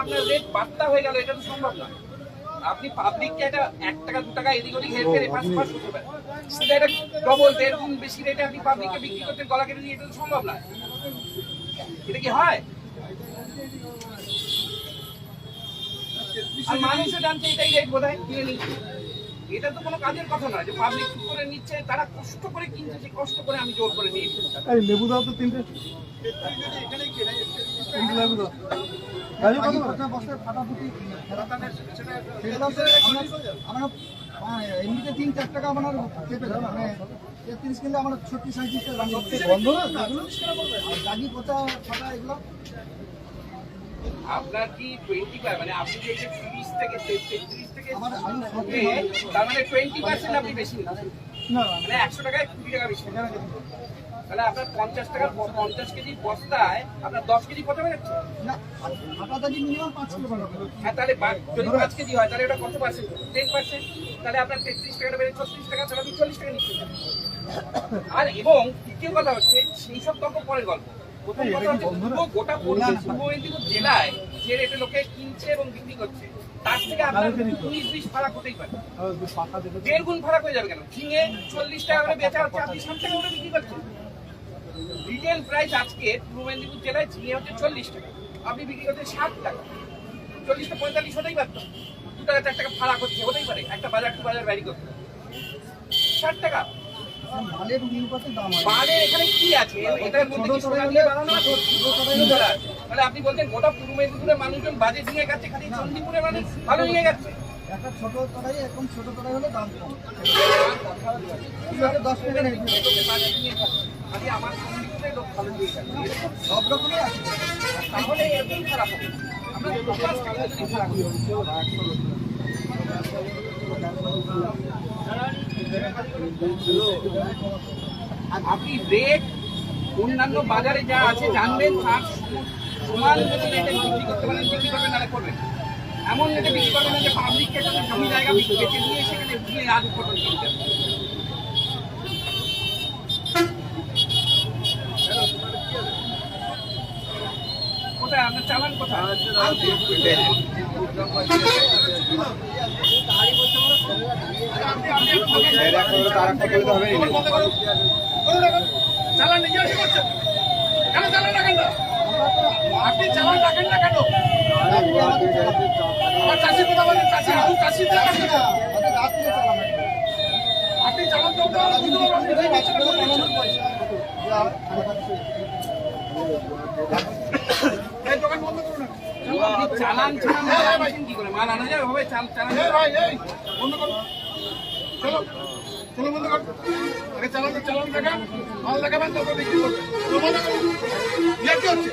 আপনার রেট পাত্তা হয়ে গেল এটা তো সম্ভব না আপনি পাবলিককে একটা এক টাকা দু টাকা এদিক ওদিক হেরফের পাঁচ পাঁচ করতে পারেন। কিন্তু এটা ডবল দেড় গুণ বেশি রেটে আপনি পাবলিককে বিক্রি করতে গলা কেটে দিয়ে এটা তো সম্ভব না এটা কি হয়? আর মানুষও জানছে এটাই রেট বোধ হয় কিনে নিচ্ছে। এটা তো কোনো কাজের কথা নয় যে পাবলিক করে নিচ্ছে তারা কষ্ট করে কিনছে সে কষ্ট করে আমি জোর করে নিয়ে এই লেবু দাও তো তিনটে। লেবু দাও। আহ, এমনিতে তিন চার টাকা আমার চেপে দেয়। মানে তেত্রিশ কিনলে আমার ছত্রিশ সাঁত্রিশ টাকা বন্ধ না? এগুলো? আর গাড়ি কোথা ফাটা এগুলো। আপনার কি টোয়েন্টি ফাইভ মানে আপনি যে তিরিশ থেকে তেত্রিশ তার মানে টোয়েন্টি পার্সেন্ট আপনি বেশি না। মানে একশো টাকায় কুড়ি টাকা বেশি। তাহলে আপনার পঞ্চাশ টাকার পঞ্চাশ কেজি বস্তায় আপনার দশ কেজি কত বেরোচ্ছে হ্যাঁ তাহলে যদি পাঁচ কেজি হয় তাহলে ওটা কত পার্সেন্ট টেন পার্সেন্ট তাহলে আপনার তেত্রিশ বেড়ে টাকা তাহলে আপনি চল্লিশ টাকা নিচ্ছেন। আর এবং দ্বিতীয় কথা হচ্ছে সেই সব গল্প পরের গল্প। প্রথম কথা হচ্ছে গোটা পূর্ব পূর্ব মেদিনীপুর জেলায় যে রেটে লোকে কিনছে এবং বিক্রি করছে তার থেকে আপনার উনিশ বিশ ফারাক হতেই পারে। আর একটু পাতা দিতে দেড় গুণ ফারাক হয়ে যাবে কেন? ঝিঙে চল্লিশ টাকা করে বেচা হচ্ছে আপনি ষাট টাকা করে বিক্রি করছেন। রিটেল প্রাইস আজকে পূর্ব মেদিনীপুর জেলায় ঝিঙে হচ্ছে চল্লিশ টাকা আপনি বিক্রি করছেন ষাট টাকা। চল্লিশটা পঁয়তাল্লিশ হতেই পারত। দু টাকা চার টাকা ফারাক হচ্ছে হতেই পারে। একটা বাজার টু বাজার ভ্যারি করতে ষাট টাকা মালের নিউপাতে দাম মানে এখানে কি আছে? এটার মধ্যে কি সোনা দিয়ে বানানো আছে? তাহলে আপনি বলছেন গোটা পূর্ব মেদিনীপুরের মানুষজন বাজে নিয়ে গেছে খালি চণ্ডীপুরের মানুষ ভালো নিয়ে যাচ্ছে। একটা ছোট তরাই এখন ছোট তরাই হলে দাম কম। দশ টাকা রেট আমি আমার লোক ভালো সব রকমের আছে। তাহলে এরকম খারাপ হবে। আমরা আপনি রেট অন্যান্য বাজারে যা আছে জানবেন, তার সমান যদি রেটে বিক্রি করতে পারেন, বিক্রি করবেন করবেন। এমন রেটে বিক্রি করবেন যে পাবলিককে একটা জমি জায়গা বেঁচে দিয়ে সেখানে পটল কিনতে কোথায়? আপনার চালান কোথায়? চালান নিজে এসে করছেন। কেন চালান রাখেন না আপনি চালান রাখেন না কেন? আমার চাষি কথা বলেন চাষি আলু চাষি চালানো আপনি চালান তো দোকান বন্ধ করুন চালান চালান চালান কি করে? মাল আনা যাবে হবে চাল চালান। ভাই এই। বন্ধ করুন। চলো। চলো বন্ধ করুন আগে চালান চালান দেখা মাল দেখাবেন তারপর বিক্রি করবেন চলো ইয়ে কি হচ্ছে?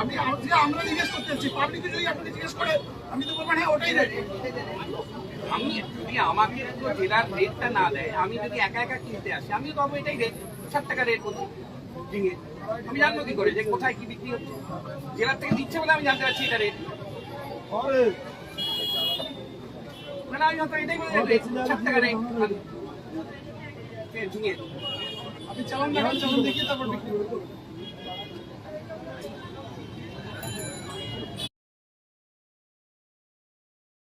আমি আমরা জিজ্ঞেস করতে চাচ্ছি পাবলিক যদি আপনি জিজ্ঞেস করে আমি তো বলব হ্যাঁ ওটাই রেট আমি যদি আমাকে জেলার রেটটা না দেয়, আমি যদি একা একা কিনতে আসি আমি তো এটাই রেট ষাট টাকা রেট বলছি ঝিঙে আমি জানব কি করে, যে কোথায় কি বিক্রি হচ্ছে। জেলার থেকে দিচ্ছে বলে আমি জানতে পারছি এটা রেট মানে আমি হয়তো এটাই বলে টাকা রেট ঝিঙে আপনি চালান দেখান চালান দেখিয়ে তারপর বিক্রি করুন।